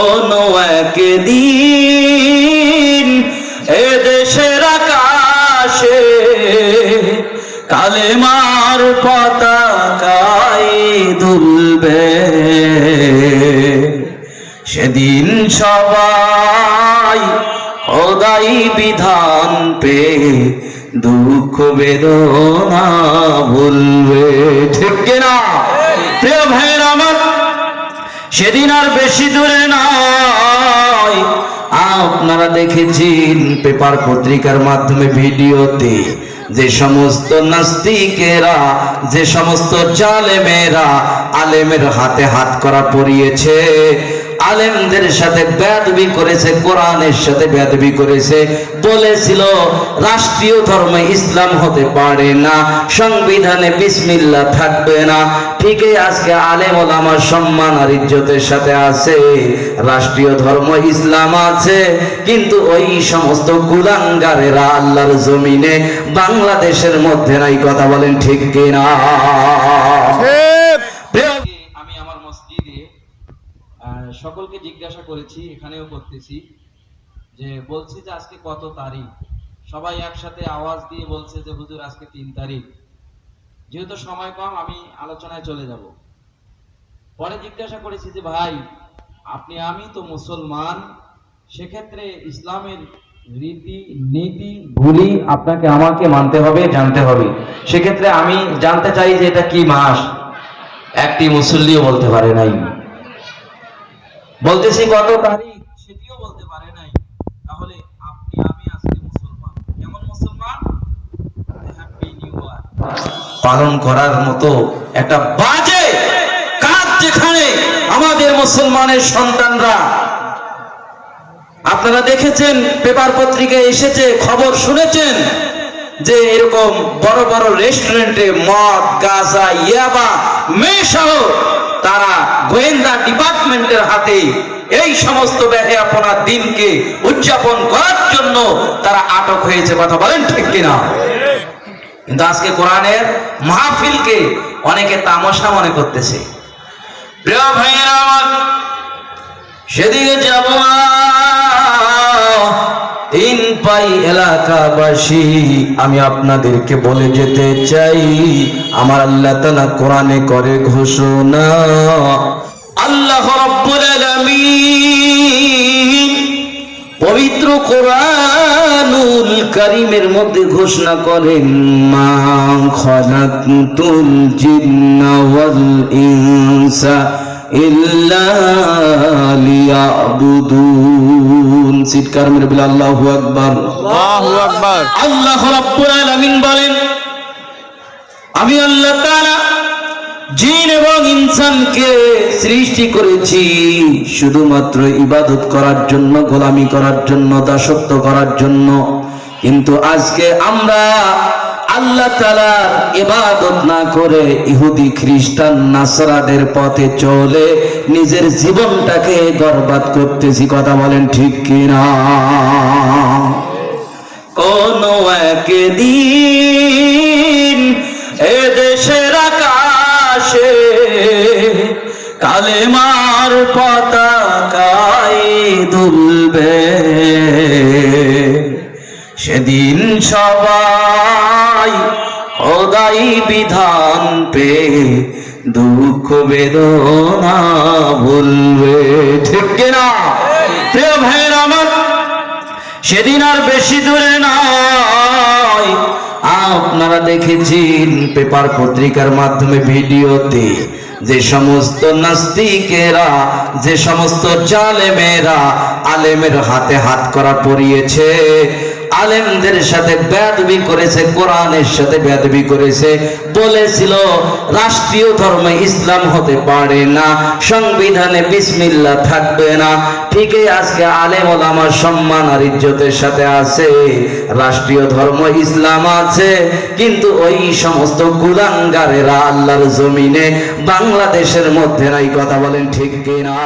কোন একদিন এ দেশের আকাশে কালেমার পতাকায় দুলবে। সেদিন সবাই খোদাই বিধান পে দুঃখ বেদনা ভুলবে। ঠিক কিনা? প্রিয় আমার সেদিন আর বেশি দূরে নয়। আপনারা দেখেছেন পেপার পত্রিকার মাধ্যমে ভিডিওতে যে সমস্ত নাস্তিকেরা, যে সমস্ত জালেমেরা আলেমের হাতে হাত করা পরিয়েছে আলেমদের সাথে বেদবি করেছে, কোরআনের সাথে বেদবি করেছে। বলেছিল, রাষ্ট্রীয় ধর্ম ইসলাম হতে পারে না, সংবিধানে বিসমিল্লাহ থাকবে না। ঠিকই আজকে আলেম ওলামার সম্মান আর ইজ্জতের সাথে আছে, রাষ্ট্রীয় ধর্ম ইসলাম আছে, কিন্তু ওই সমস্ত কুলাঙ্গারেরা আল্লাহর জমিনে বাংলাদেশের মধ্যে নাই, কথা বলেন ঠিক কিনা প্রিয় আমি আমার মসজিদে আহ, সকলকে জিজ্ঞাসা করেছি, এখানেও করতেছি, যে বলছি যে আজকে কত তারিখ? সবাই একসাথে আওয়াজ দিয়ে বলছে যে, হুজুর, আজকে তিন তারিখ। যেহেতু সময় কম, আমি আলোচনায় চলে যাব। পরে জিজ্ঞাসা করেছি যে, ভাই, আপনি, আমি তো মুসলমান, সেক্ষেত্রে ইসলামের রীতি, নীতি গুলি আপনাকে আমাকে মানতে হবে, জানতে হবে। সেক্ষেত্রে আমি জানতে চাই যে এটা কি মাস? একটি মুসল্লিও বলতে পারে নাই। বলতেছি কত তারিখ। সেটিও বলতে পারে নাই। তাহলে আপনি আমি আজকে মুসলমান। কেমন মুসলমান? পালন করার মতো একটা বাজে কাজ যেখানে আমাদের মুসলমানের সন্তানরা আপনারা দেখেছেন পেপার পত্রিকায় এসেছে খবর শুনেছেন যে এরকম বড় বড় রেস্টুরেন্টে মদ গাঁজা ইয়াবা মেশাহ তারা গোয়েন্দা ডিপার্টমেন্টের এই সমস্ত ব্যাপার দিনকে উদযাপন করার জন্য তারা আটক হয়েছে, কথা বলেন ঠিক কিনা? কিন্তু আজকে কোরআনের মাহফিলকে অনেকে তামাশা মনে করতেছে। সেদিকে যাব তিন পাই এলাকাবাসী, আমি আপনাদেরকে বলে যেতে চাই, আমার আল্লাহ তালা কোরআনে করে ঘোষণা। আল্লাহ রব্বুল আলামিন পবিত্র কোরআনুল কারিমের মধ্যে ঘোষণা করেন মা খালাকতুল জিন্না ওয়াল ইনসা ইল্লা লিয়াবুদুন। মেরে বলে আল্লাহু আকবার। আল্লাহু আকবার। আল্লাহ রাব্বুল আলামিন বলেন আমি আল্লাহ তাআলা ইনসানকে সৃষ্টি করেছি শুধুমাত্র ইবাদত করার জন্য, গোলামি করার জন্য, দাসত্ব করার জন্য। কিন্তু আজকে আমরা আল্লাহ ইবাদত না করে ইহুদি, খ্রিস্টান, নাসরাদের পথে চলে নিজের জীবনটাকে বরবাদ করতেছি, কথা বলেন ঠিক কিনা? কোন একদিন কালেমার পতাকায় দুলবে। সেদিন সবাই খোদাই বিধান পে দুঃখ বেদনা ভুলবে। ঠিক কিনা? প্রিয় ভাইয়ের আমার, সেদিন আর বেশি দূরে নয় আপনারা দেখেছেন পেপার পত্রিকার মাধ্যমে ভিডিওতে যে সমস্ত নাস্তিকেরা যে সমস্ত জালেমেরা আলেমের হাতে হাত করা পরিয়েছে আলেমদের সাথে বেদবি করেছে, কোরআনের সাথে বেদবি করেছে। বলেছিল, রাষ্ট্রীয় ধর্ম ইসলাম হতে পারে না, সংবিধানে বিসমিল্লাহ থাকবে না। ঠিকই আজকে আলেম ওলামার সম্মান আর ইজ্জতের সাথে আছে, রাষ্ট্রীয় ধর্ম ইসলাম আছে, কিন্তু ওই সমস্ত কুলাঙ্গারেরা আল্লাহর জমিনে বাংলাদেশের মধ্যে নাই, কথা বলেন ঠিক কিনা?